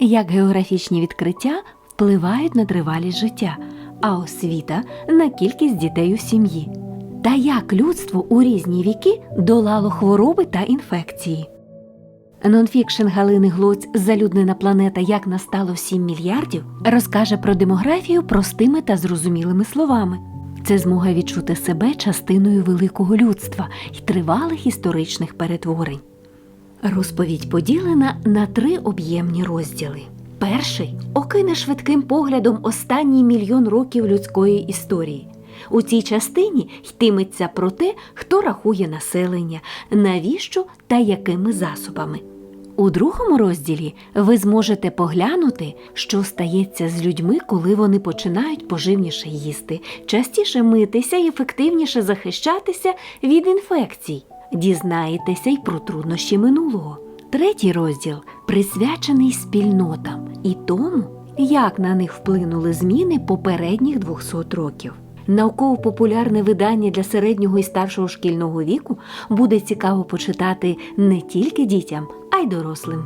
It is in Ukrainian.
як географічні відкриття впливають на тривалість життя, а освіта на кількість дітей у сім'ї, та як людство у різні віки долало хвороби та інфекції. Нонфікшн Галини Глоць Залюднена планета Як настало 7 мільярдів розкаже про демографію простими та зрозумілими словами. Це змога відчути себе частиною великого людства і тривалих історичних перетворень. Розповідь поділена на три об'ємні розділи. Перший окине швидким поглядом останній мільйон років людської історії. У цій частині йтиметься про те, хто рахує населення, навіщо та якими засобами. У другому розділі ви зможете поглянути, що стається з людьми, коли вони починають поживніше їсти, частіше митися і ефективніше захищатися від інфекцій. Дізнаєтеся й про труднощі минулого. Третій розділ присвячений спільнотам і тому, як на них вплинули зміни попередніх 200 років. Науково-популярне видання для середнього і старшого шкільного віку буде цікаво почитати не тільки дітям, а й дорослим.